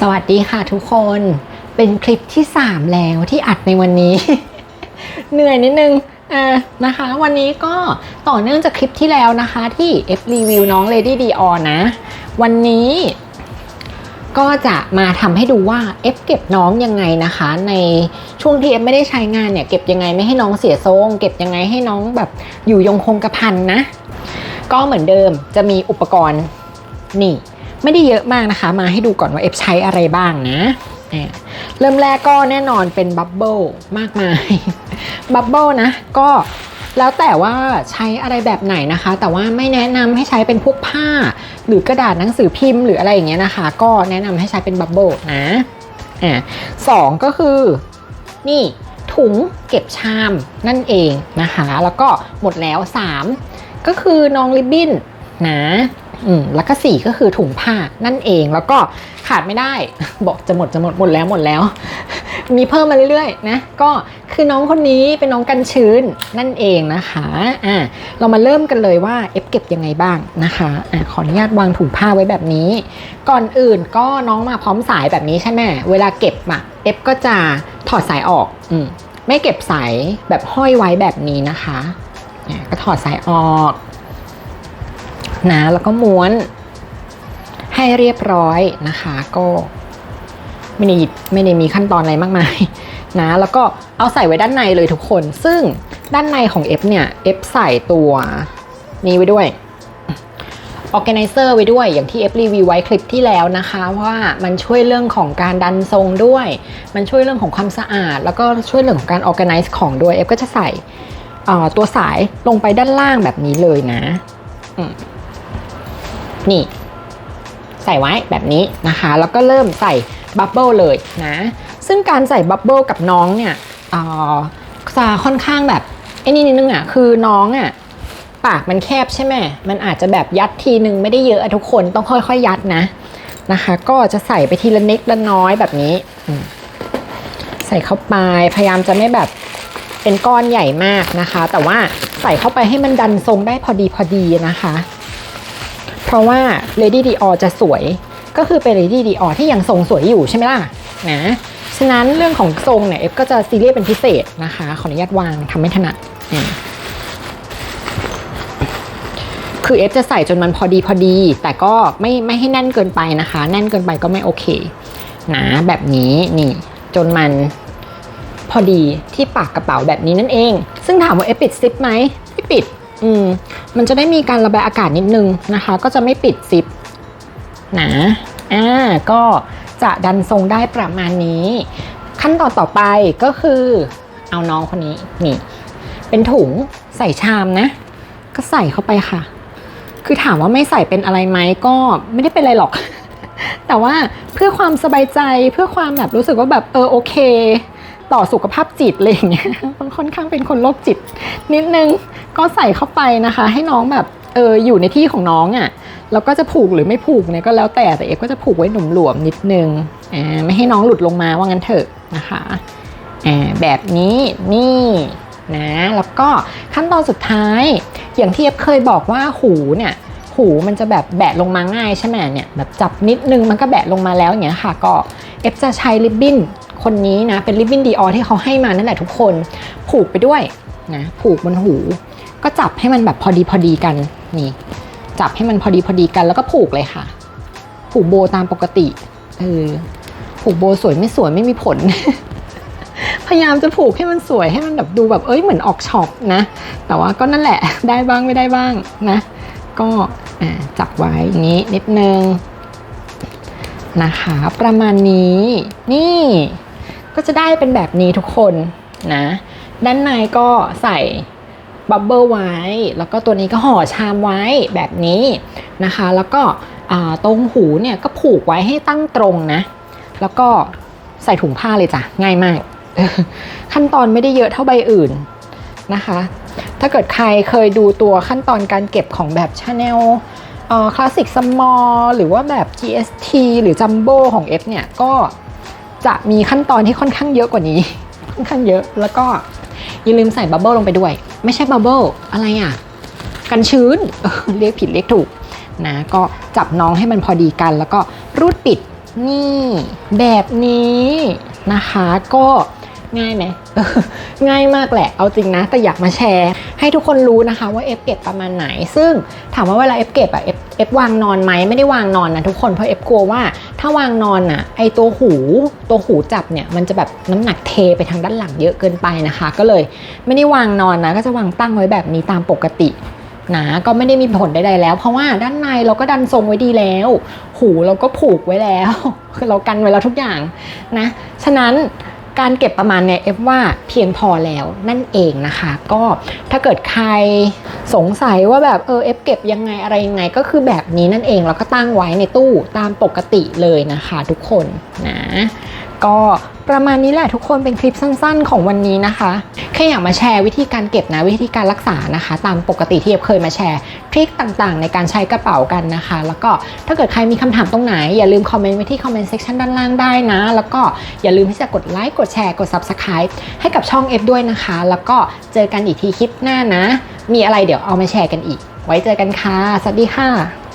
สวัสดีค่ะทุกคน เป็นคลิปที่ 3 แล้วที่อัดในวันนี้ เหนื่อยนิดนึงอ่านะคะ วันนี้ก็ต่อเนื่องจากคลิปที่แล้วนะคะที่ F รีวิวน้อง Lady Dior นะ วันนี้ก็จะมาทำให้ดูว่า F เก็บน้องยังไงนะคะ ในช่วงที่ F ไม่ได้ใช้งานเนี่ย เก็บยังไงไม่ให้น้องเสียทรง เก็บยังไงให้น้องแบบอยู่ยงคงกระพันนะ ก็เหมือนเดิมจะมีอุปกรณ์นี่ ไม่ได้เยอะมากนะคะ มาให้ดูก่อนว่า F ใช้อะไรบ้างนะเริ่มแรกก็แน่นอนเป็นบับเบิลมากมายบับเบิลนะก็แล้วแต่ว่าใช้อะไรแบบไหนนะคะ แต่ว่าไม่แนะนำให้ใช้เป็นพวกผ้า หรือกระดาษหนังสือพิมพ์หรืออะไรอย่างเงี้ยนะคะ ก็แนะนำให้ใช้เป็นบับเบิลนะอ่าสองก็คือนี่ถุงเก็บชามนั่นเองนะคะ แล้วก็หมดแล้ว 3 ก็คือน้องริบบิ้นนะ อืมแล้วก็4ก็คือถุงผ้านั่นเองแล้วก็ขาดไม่ได้ บอกจะหมดจะหมดหมดแล้วหมดแล้ว มีเพิ่มมาเรื่อยๆนะก็คือน้องคนนี้เป็นน้องกันชื้นนั่นเองนะคะอ่าเรามาเริ่มกันเลยว่าเอฟเก็บยังไงบ้างนะคะอ่าขออนุญาตวางถุงผ้าไว้แบบนี้ ก่อนอื่นก็น้องมาพร้อมสายแบบนี้ใช่ไหมเวลาเก็บอะเอฟก็จะถอดสายออกอืมไม่เก็บสายแบบห้อยไว้แบบนี้นะคะอะก็ถอดสายออก นะแล้วก็ม้วนให้เรียบร้อยนะคะ ก็ไม่ได้ไม่ได้มีขั้นตอนอะไรมากมายนะแล้วก็เอาใส่ไว้ด้านในเลยทุกคน ซึ่งด้านในของ F เนี่ย F ใส่ตัวนี้ไว้ด้วย Organizer ไว้ด้วยอย่างที่ F รีวิวไว้คลิปที่แล้วนะคะว่ามันช่วยเรื่องของการดันทรงด้วย มันช่วยเรื่องของความสะอาด แล้วก็ช่วยเรื่องของการ organize ของด้วย F ก็จะใส่ตัวสายลงไปด้านล่างแบบนี้เลยนะอื นี่ ใส่ไว้แบบนี้นะคะ แล้วก็เริ่มใส่บับเบิลเลยนะ ซึ่งการใส่บับเบิลกับน้องเนี่ยอ่อจะค่อนข้างแบบไอ้นี่นิดนึงอะคือน้องอะปากมันแคบใช่ไหมมันอาจจะแบบยัดทีนึงไม่ได้เยอะอะทุกคนต้องค่อยๆยัดนะนะคะ ก็จะใส่ไปทีละนิดละน้อยแบบนี้ ใส่เข้าไปพยายามจะไม่แบบเป็นก้อนใหญ่มากนะคะ แต่ว่าใส่เข้าไปให้มันดันทรงได้พอดีพอดีนะคะ เพราะว่า Lady Dior จะสวย ก็คือเป็น Lady Dior ที่ยังทรงสวยอยู่ใช่ไหมล่ะนะฉะนั้นเรื่องของทรงเนี่ย F ก็จะซีเรียสเป็นพิเศษนะคะ ขออนุญาตวางทำไม่ถนัดคือเอฟจะใส่จนมันพอดีพอดี แต่ก็ไม่ไม่ให้แน่นเกินไปนะคะ แน่นเกินไปก็ไม่โอเคนะแบบนี้นี่ จนมันพอดีที่ปากกระเป๋าแบบนี้นั่นเอง ซึ่งถามว่าเอฟปิดซิปไหมไม่ปิด อืมมันจะได้มีการระบายอากาศนิดนึงนะคะ ก็จะไม่ปิดซิปนะอ่าก็จะดันทรงได้ประมาณนี้ ขั้นตอนต่อไปก็คือ เอาน้องคนนี้นี่ เป็นถุงใส่ชามนะ ก็ใส่เข้าไปค่ะ คือถามว่าไม่ใส่เป็นอะไรไหมก็ไม่ได้เป็นอะไรหรอก แต่ว่าเพื่อความสบายใจเพื่อความแบบรู้สึกว่าแบบเออโอเค ต่อสุขภาพจิตอะไรอย่างเงี้ยค่อนข้างเป็นคนโรคจิต นิดนึงก็ใส่เข้าไปนะคะ ให้น้องแบบเอออยู่ในที่ของน้องอะ่ะแล้วก็จะผูกหรือไม่ผูกเนี่ยก็แล้วแต่แต่เอกก็จะผูกไว้หนุ่มหลวมนิดนึงอ่าไม่ให้น้องหลุดลงมาว่างั้นเถอะนะคะอ่าแบบนี้นี่นะแล้วก็ขั้นตอนสุดท้าย อย่างที่เอฟเคยบอกว่าหูเนี่ยหูมันจะแบบแบะลงมาง่ายใช่ไหมเนี่ยแบบจับนิดนึงมันก็แบะลงมาแล้วอย่างเงี้ยค่ะก็เอฟจะใช้ริบบิ้น คนนี้นะเป็นริบบิ้นดีออที่เขาให้มานั่นแหละทุกคน ผูกไปด้วยนะผูกบนหู ก็จับให้มันแบบพอดีพอดีกันนี่ จับให้มันพอดีพอดีกันแล้วก็ผูกเลยค่ะ ผูกโบตามปกติเออผูกโบสวยไม่สวยไม่มีผล พยายามจะผูกให้มันสวยให้มันแบบดูแบบเอ้ยเหมือนออกช็อปนะ แต่ว่าก็นั่นแหละได้บ้างไม่ได้บ้างนะ ก็จับไว้งนี้นิดนึงนะคะ ประมาณนี้นี่ ก็จะได้เป็นแบบนี้ทุกคนนะ ด้านในก็ใส่บับเบิลไว้ แล้วก็ตัวนี้ก็ห่อชามไว้แบบนี้นะคะ แล้วก็ตรงหูเนี่ยก็ผูกไว้ให้ตั้งตรงนะ แล้วก็ใส่ถุงผ้าเลยจ้ะ ง่ายมาก ขั้นตอนไม่ได้เยอะเท่าใบอื่นนะคะ ถ้าเกิดใครเคยดูตัวขั้นตอนการเก็บของแบบ Chanel คลาสสิกสมอลหรือว่าแบบ GST หรือ Jumbo ของ F เนี่ย ก็ จะมีขั้นตอนที่ค่อนข้างเยอะกว่านี้ ค่อนข้างเยอะ แล้วก็อย่าลืมใส่บับเบิลลงไปด้วย ไม่ใช่บับเบิลอะไรอะ กันชื้น เรียกผิดเรียกถูกนะ ก็จับน้องให้มันพอดีกัน แล้วก็รูดปิดนี่แบบนี้นะคะ ก็ ง่ายไหมง่ายมากแหละ เอาจริงนะ แต่อยากมาแชร์ ให้ทุกคนรู้นะคะว่าเอฟเก็บประมาณไหน ซึ่งถามว่าเวลาเอฟเก็บอะเอฟเอฟวางนอนไหมไม่ได้วางนอนนะทุกคนเพราะเอฟกลัวว่าถ้าวางนอนอะไอตัวหูตัวหูจับเนี่ยมันจะแบบน้ำหนักเทไปทางด้านหลังเยอะเกินไปนะคะ ก็เลยไม่ได้วางนอนนะ ก็จะวางตั้งไว้แบบนี้ตามปกตินะก็ไม่ได้มีผลใดๆแล้ว เพราะว่าด้านในเราก็ดันทรงไว้ดีแล้ว หูเราก็ผูกไว้แล้วคือเรากันไว้แล้วทุกอย่างนะ ฉะนั้น การเก็บประมาณเนี่ยเอฟว่าเพียงพอแล้วนั่นเองนะคะ ก็ถ้าเกิดใครสงสัยว่าแบบเออเอฟเก็บยังไงอะไรยังไงก็คือแบบนี้นั่นเองแล้วก็ตั้งไว้ในตู้ตามปกติเลยนะคะ ทุกคนนะก็ ประมาณนี้แหละทุกคนเป็นคลิปสั้น ๆ ของวันนี้นะคะ แค่อยากมาแชร์วิธีการเก็บนะวิธีการรักษานะคะ ตามปกติที่เอฟเคยมาแชร์ทริคต่างๆ ในการใช้กระเป๋ากันนะคะ แล้วก็ถ้าเกิดใครมีคำถามตรงไหน อย่าลืมคอมเมนต์ไว้ที่คอมเมนต์เซ็กชันด้านล่างได้นะ แล้วก็อย่าลืมที่จะกดไลค์กดแชร์กด Subscribe ให้กับช่องเอฟด้วยนะคะ แล้วก็เจอกันอีกทีคลิปหน้านะ มีอะไรเดี๋ยวเอามาแชร์กันอีก ไว้เจอกันค่ะสวัสดีค่ะ